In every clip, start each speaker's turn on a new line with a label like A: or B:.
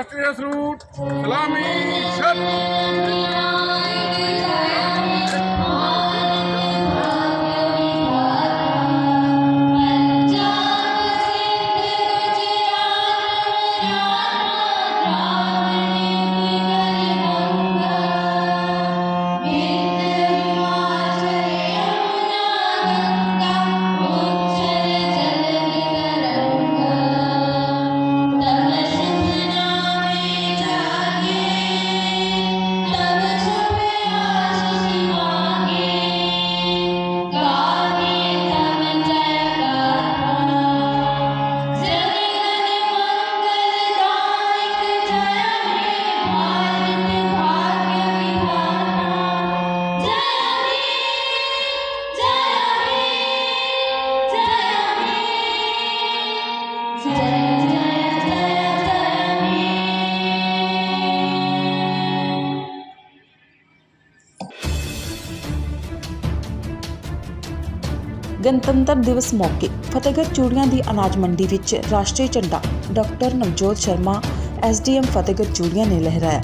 A: राष्ट्रीय श्रूट सलामी
B: ਗਣਤੰਤਰ ਦਿਵਸ ਮੌਕੇ ਫਤਿਹਗੜ੍ਹ ਚੂੜੀਆਂ ਦੀ ਅਨਾਜ ਮੰਡੀ ਵਿੱਚ ਰਾਸ਼ਟਰੀ ਝੰਡਾ ਡਾਕਟਰ ਨਵਜੋਤ ਸ਼ਰਮਾ, ਐਸਡੀਐਮ ਫਤਿਹਗੜ੍ਹ ਚੂੜੀਆਂ ਨੇ ਲਹਿਰਾਇਆ।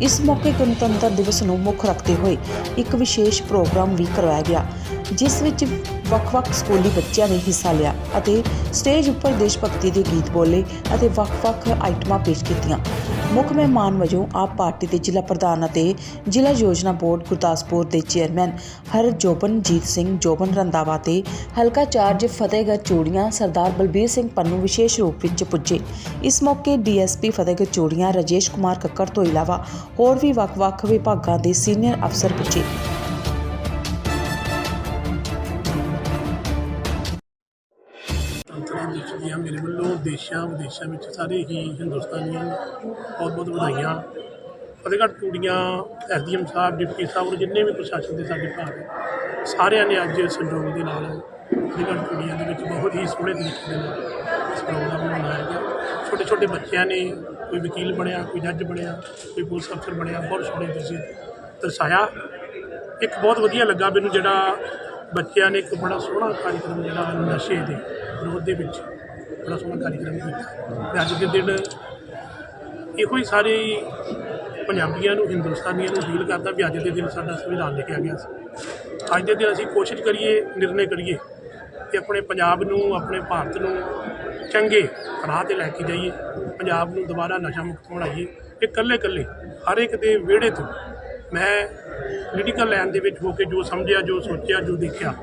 B: ਇਸ ਮੌਕੇ ਗਣਤੰਤਰ ਦਿਵਸ ਨੂੰ ਮੁੱਖ ਰੱਖਦੇ ਹੋਏ ਇੱਕ ਵਿਸ਼ੇਸ਼ ਪ੍ਰੋਗਰਾਮ ਵੀ ਕਰਵਾਇਆ ਗਿਆ। ਜਿਸ ਵਿੱਚ ਵੱਖ-ਵੱਖ ਸਕੂਲੀ ਬੱਚਿਆਂ ਨੇ ਹਿੱਸਾ ਲਿਆ ਅਤੇ ਸਟੇਜ ਉੱਪਰ ਦੇਸ਼ ਭਗਤੀ ਦੇ ਗੀਤ ਬੋਲੇ ਅਤੇ ਵੱਖ-ਵੱਖ ਆਈਟਮਾਂ ਪੇਸ਼ ਕੀਤੀਆਂ। ਮੁੱਖ ਮਹਿਮਾਨ ਵਜੋਂ ਆਪ ਪਾਰਟੀ ਦੇ ਜ਼ਿਲ੍ਹਾ ਪ੍ਰਧਾਨ ਅਤੇ ਜ਼ਿਲ੍ਹਾ ਯੋਜਨਾ ਬੋਰਡ ਗੁਰਦਾਸਪੁਰ ਦੇ ਚੇਅਰਮੈਨ ਹਰਜੋਬਨਜੀਤ ਸਿੰਘ, ਜੋਬਨ ਰੰਦਾਵਾ ਤੇ ਹਲਕਾ ਚਾਰਜ ਫਤਿਹਗੜ੍ਹ ਚੂੜੀਆਂ ਸਰਦਾਰ ਬਲਬੀਰ ਸਿੰਘ ਪੰਨੂ ਵਿਸ਼ੇਸ਼ ਰੂਪ ਵਿੱਚ ਪੁੱਜੇ। ਇਸ ਮੌਕੇ ਡੀਐਸਪੀ ਫਤਿਹਗੜ੍ਹ ਚੂੜੀਆਂ ਰਾਜੇਸ਼ ਕੁਮਾਰ ਕੱਕੜ ਤੋਂ ਇਲਾਵਾ ਹੋਰ ਵੀ ਵੱਖ-ਵੱਖ ਵਿਭਾਗਾਂ ਦੇ ਸੀਨੀਅਰ ਅਫਸਰ ਪੁੱਜੇ।
C: ਗਣਤੰਤਰ ਦਿਵਸ ਦੀਆਂ ਮੇਰੇ ਵੱਲੋਂ ਦੇਸ਼ਾਂ ਵਿਦੇਸ਼ਾਂ ਵਿੱਚ ਸਾਰੇ ਹੀ ਹਿੰਦੁਸਤਾਨੀਆਂ ਨੂੰ ਬਹੁਤ ਬਹੁਤ ਵਧਾਈਆਂ। ਫਤਿਹਗੜ੍ਹ ਚੂੜੀਆਂ, ਐਸਡੀਐਮ ਸਾਹਿਬ, ਡਿਪਟੀ ਸਾਹਿਬ ਔਰ ਜਿੰਨੇ ਵੀ ਪ੍ਰਸ਼ਾਸਨ ਦੇ ਸਾਡੇ ਭਾਗ ਸਾਰਿਆਂ ਨੇ ਅੱਜ ਸੰਯੋਗ ਦੇ ਨਾਲ ਫਤਿਹਗੜ੍ਹ ਚੂੜੀਆਂ ਦੇ ਵਿੱਚ ਬਹੁਤ ਹੀ ਸੋਹਣੇ ਤਰੀਕੇ ਦੇ ਨਾਲ ਇਸ ਪ੍ਰੋਗਰਾਮ ਨੂੰ ਮਨਾਇਆ ਗਿਆ। ਛੋਟੇ ਛੋਟੇ ਬੱਚਿਆਂ ਨੇ ਕੋਈ ਵਕੀਲ ਬਣਿਆ, ਕੋਈ ਜੱਜ ਬਣਿਆ, ਕੋਈ ਪੁਲਿਸ ਅਫਸਰ ਬਣਿਆ, ਬਹੁਤ ਸੋਹਣੇ ਤੁਸੀਂ ਦਰਸਾਇਆ। ਇੱਕ ਬਹੁਤ ਵਧੀਆ ਲੱਗਾ ਮੈਨੂੰ ਜਿਹੜਾ ਬੱਚਿਆਂ ਨੇ ਇੱਕ ਬੜਾ ਸੋਹਣਾ ਕਾਰਜਕ੍ਰਮ ਜਿਹੜਾ ਨਸ਼ੇ ਦੇ ਵਿਰੋਧ ਦੇ ਵਿੱਚ ਬੜਾ ਸੋਹਣਾ ਕਾਰਜਕ੍ਰਮ ਕੀਤਾ। ਤੇ ਅੱਜ ਦੇ ਦਿਨ ਇਹੋ ਹੀ ਸਾਰੇ ਪੰਜਾਬੀਆਂ ਨੂੰ, ਹਿੰਦੁਸਤਾਨੀਆਂ ਨੂੰ ਫੀਲ ਕਰਦਾ ਵੀ ਅੱਜ ਦੇ ਦਿਨ ਸਾਡਾ ਸੰਵਿਧਾਨ ਲਿਖਿਆ ਗਿਆ ਸੀ। ਅੱਜ ਦੇ ਦਿਨ ਅਸੀਂ ਕੋਸ਼ਿਸ਼ ਕਰੀਏ, ਨਿਰਣੇ ਕਰੀਏ ਕਿ ਆਪਣੇ ਪੰਜਾਬ ਨੂੰ, ਆਪਣੇ ਭਾਰਤ ਨੂੰ ਚੰਗੇ ਰਾਹ ਤੇ ਲੈ ਕੇ ਜਾਈਏ, ਪੰਜਾਬ ਨੂੰ ਦੁਬਾਰਾ ਨਸ਼ਾ ਮੁਕਤ ਬਣਾਈਏ ਇਹ ਇਕੱਲੇ ਇਕੱਲੇ ਹਰ ਇੱਕ ਦੇ ਵਿਹੜੇ ਤੋਂ ਮੈਂ ਪੋਲੀਟੀਕਲ ਲਾਈਨ ਦੇ ਵਿੱਚ ਹੋ ਕੇ ਜੋ ਸਮਝਿਆ, ਜੋ ਸੋਚਿਆ, ਜੋ ਦੇਖਿਆ,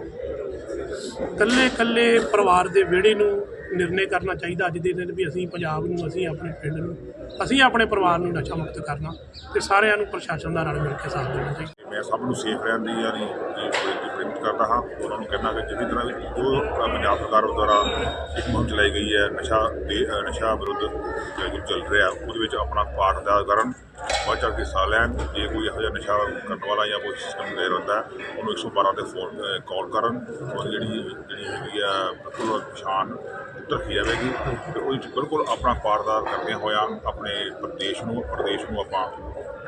C: ਇਕੱਲੇ ਇਕੱਲੇ ਪਰਿਵਾਰ ਦੇ ਵਿਹੜੇ ਨੂੰ ਨਿਰਣੇ ਕਰਨਾ ਚਾਹੀਦਾ ਅੱਜ ਦੇ ਦਿਨ ਵੀ ਅਸੀਂ ਪੰਜਾਬ ਨੂੰ, ਅਸੀਂ ਆਪਣੇ ਪਿੰਡ ਨੂੰ, ਅਸੀਂ ਆਪਣੇ ਪਰਿਵਾਰ ਨੂੰ ਨਸ਼ਾ ਮੁਕਤ ਕਰਨਾ ਤੇ ਸਾਰਿਆਂ ਨੂੰ ਪ੍ਰਸ਼ਾਸਨ ਦਾ ਰਲ ਮਿਲ ਕੇ ਸਾਥ ਦੇਣਾ ਚਾਹੀਦਾ।
D: ਮੈਂ ਸਭ ਨੂੰ ਸੇਫ ਰਹਿਣ ਦੀ ਯਾਰੀ ਪ੍ਰੇਰਿਤ ਕਰਦਾ ਹਾਂ। ਉਹਨਾਂ ਨੂੰ ਕਹਿੰਦਾ ਕਿ ਜਿਸ ਤਰ੍ਹਾਂ ਵੀ ਜੋ ਪੰਜਾਬ ਸਰਕਾਰ ਦੁਆਰਾ ਇੱਕ ਮੁਹਿੰਮ ਚਲਾਈ ਗਈ ਹੈ ਨਸ਼ਾ ਦੇ ਨਸ਼ਾ ਵਿਰੁੱਧ ਜੋ ਚੱਲ ਰਿਹਾ ਉਹਦੇ ਵਿੱਚ ਆਪਣਾ ਪਾਠ ਦਾ ਕਰਨ ਵੱਧ ਚੜ੍ਹ ਕੇ ਹਿੱਸਾ ਲੈਣ ਜੇ ਕੋਈ ਇਹੋ ਜਿਹਾ ਨਸ਼ਾ ਕਰਨ ਵਾਲਾ ਜਾਂ ਕੋਈ ਸਿਸਟਮ ਦੇ ਰਹਿੰਦਾ ਹੈ, ਉਹਨੂੰ 112 ਤੇ ਫੋਨ ਕਾਲ ਕਰਨ ਉਹਦੀ ਜਿਹੜੀ ਜਿਹੜੀ ਹੈਗੀ ਆ ਬਿਲਕੁਲ ਪਛਾਣ ਰੱਖੀ ਜਾਵੇਗੀ। ਤੇ ਉਹਦੇ 'ਚ ਬਿਲਕੁਲ ਆਪਣਾ ਪਾਠਦਾਰ ਕਰਦਿਆਂ ਹੋਇਆ ਆਪਣੇ ਪ੍ਰਦੇਸ਼ ਨੂੰ ਪ੍ਰਦੇਸ਼ ਨੂੰ ਆਪਾਂ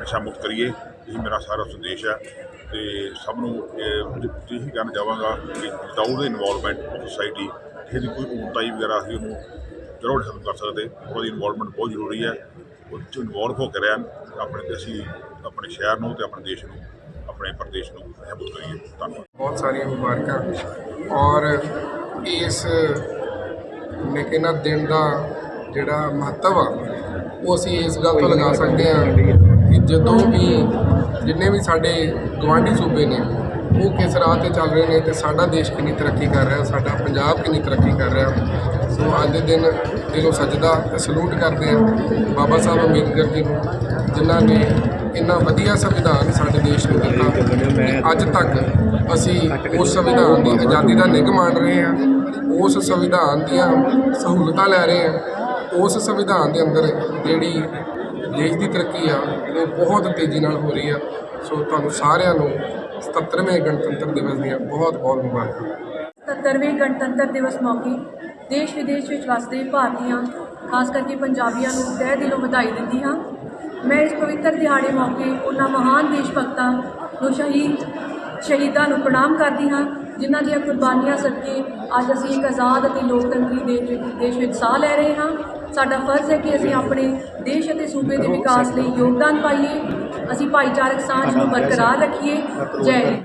D: ਨਸ਼ਾ ਮੁਕਤ ਕਰੀਏ। ਇਹ ਮੇਰਾ ਸਾਰਾ ਸੰਦੇਸ਼ ਹੈ। ਤੇ ਸਭ ਨੂੰ, ਇਹ ਇਹੀ ਕਹਿਣਾ ਚਾਹਾਂਗਾ ਕਿ ਵਿਦਆਊਟ ਇਨਵੋਲਵਮੈਂਟ ਆਫ ਸੋਸਾਇਟੀ ਇਹਦੀ ਕੋਈ ਉਨਤਾਈ ਵਗੈਰਾ ਅਸੀਂ ਉਹਨੂੰ ਜ਼ਰੂਰ ਹੈਲਪ ਕਰ ਸਕਦੇ। ਉਹਦੀ ਇਨਵੋਲਵਮੈਂਟ ਬਹੁਤ ਜ਼ਰੂਰੀ ਹੈ। ਉਹ 'ਚ ਇਨਵੋਲਵ ਹੋ ਕੇ ਰਹਿਣ, ਆਪਣੇ ਅਸੀਂ ਆਪਣੇ ਸ਼ਹਿਰ ਨੂੰ ਤੇ ਆਪਣੇ ਦੇਸ਼ ਨੂੰ, ਆਪਣੇ ਪ੍ਰਦੇਸ਼ ਨੂੰ ਮਜ਼ਬੂਤ ਕਰੀਏ। ਧੰਨਵਾਦ।
E: ਬਹੁਤ ਸਾਰੀਆਂ ਮੁਬਾਰਕਾਂ। ਔਰ ਇਸ ਨਿਕਿਨਾ ਦਿਨ ਦਾ ਜਿਹੜਾ ਮਹੱਤਵ ਆ, ਉਹ ਅਸੀਂ ਇਸ ਗੱਲ ਤੋਂ ਲਗਾ ਸਕਦੇ ਹਾਂ ਕਿ ਜਦੋਂ ਵੀ ਜਿੰਨੇ ਵੀ ਸਾਡੇ ਗਵਾਂਢੀ ਸੂਬੇ ਨੇ, ਉਹ ਕਿਸ ਰਾਹ ਤੇ ਚੱਲ ਰਹੇ ਨੇ ਤੇ ਸਾਡਾ ਦੇਸ਼ ਕਿੰਨੀ ਤਰੱਕੀ ਕਰ ਰਿਹਾ, ਸਾਡਾ ਪੰਜਾਬ ਕਿੰਨੀ ਤਰੱਕੀ ਕਰ ਰਿਹਾ। ਸੋ ਅੱਜ ਦੇ ਦਿਨ ਦਿਲੋਂ ਸਜਦਾ ਤੇ ਸਲੂਟ ਕਰਦੇ ਆ ਬਾਬਾ ਸਾਹਿਬ ਅੰਬੇਦਕਰ ਜੀ ਨੂੰ, ਜਿਨ੍ਹਾਂ ਨੇ ਇੰਨਾ ਵਧੀਆ ਸੰਵਿਧਾਨ ਸਾਡੇ ਦੇਸ਼ ਨੂੰ ਦਿੱਤਾ ਅੱਜ ਤੱਕ ਅਸੀਂ ਉਸ ਸੰਵਿਧਾਨ ਦੀ ਆਜ਼ਾਦੀ ਦਾ ਨਿੱਘ ਮਾਣ ਰਹੇ ਹਾਂ, ਉਸ ਸੰਵਿਧਾਨ ਦੀਆਂ ਸਹੂਲਤਾਂ ਲੈ ਰਹੇ ਹਾਂ, ਉਸ ਸੰਵਿਧਾਨ ਦੇ ਅੰਦਰ ਜਿਹੜੀ ਦੇਸ਼ ਦੀ ਤਰੱਕੀ ਆ ਉਹ ਬਹੁਤ ਤੇਜ਼ੀ ਨਾਲ ਹੋ ਰਹੀ ਆ, ਸੋ ਤੁਹਾਨੂੰ ਸਾਰਿਆਂ ਨੂੰ 77ਵੇਂ ਗਣਤੰਤਰ ਦਿਵਸ ਦੀਆਂ ਬਹੁਤ ਬਹੁਤ ਮੁਬਾਰਕਾਂ।
F: 77ਵੇਂ ਗਣਤੰਤਰ ਦਿਵਸ ਮੌਕੇ ਦੇਸ਼ ਵਿਦੇਸ਼ ਵਿੱਚ ਵਸਦੇ ਭਾਰਤੀਆਂ, ਖਾਸ ਕਰਕੇ ਪੰਜਾਬੀਆਂ ਨੂੰ ਤਹਿ ਦਿਲੋਂ ਵਧਾਈ ਦਿੰਦੀ ਹਾਂ। ਮੈਂ ਇਸ ਪਵਿੱਤਰ ਦਿਹਾੜੇ ਮੌਕੇ ਉਹਨਾਂ ਮਹਾਨ ਦੇਸ਼ ਭਗਤਾਂ ਨੂੰ ਸ਼ਹੀਦ, ਸ਼ਹੀਦਾਂ ਨੂੰ ਪ੍ਰਣਾਮ ਕਰਦੀ ਹਾਂ, ਜਿਨ੍ਹਾਂ ਦੀਆਂ ਕੁਰਬਾਨੀਆਂ ਸਦਕੇ ਅੱਜ ਅਸੀਂ ਇੱਕ ਆਜ਼ਾਦ ਅਤੇ ਲੋਕਤੰਤਰੀ ਦੇਸ਼ ਵਿੱਚ ਦੇਸ਼ ਵਿੱਚ ਸਾਹ ਲੈ ਰਹੇ ਹਾਂ। ਸਾਡਾ ਫਰਜ਼ ਹੈ ਕਿ ਅਸੀਂ ਆਪਣੇ ਦੇਸ਼ ਅਤੇ ਸੂਬੇ ਦੇ ਵਿਕਾਸ ਲਈ ਯੋਗਦਾਨ ਪਾਈਏ, ਅਸੀਂ ਭਾਈਚਾਰਕ ਸਾਂਝ ਨੂੰ ਬਰਕਰਾਰ ਰੱਖੀਏ। ਜੈ ਹਿੰਦ।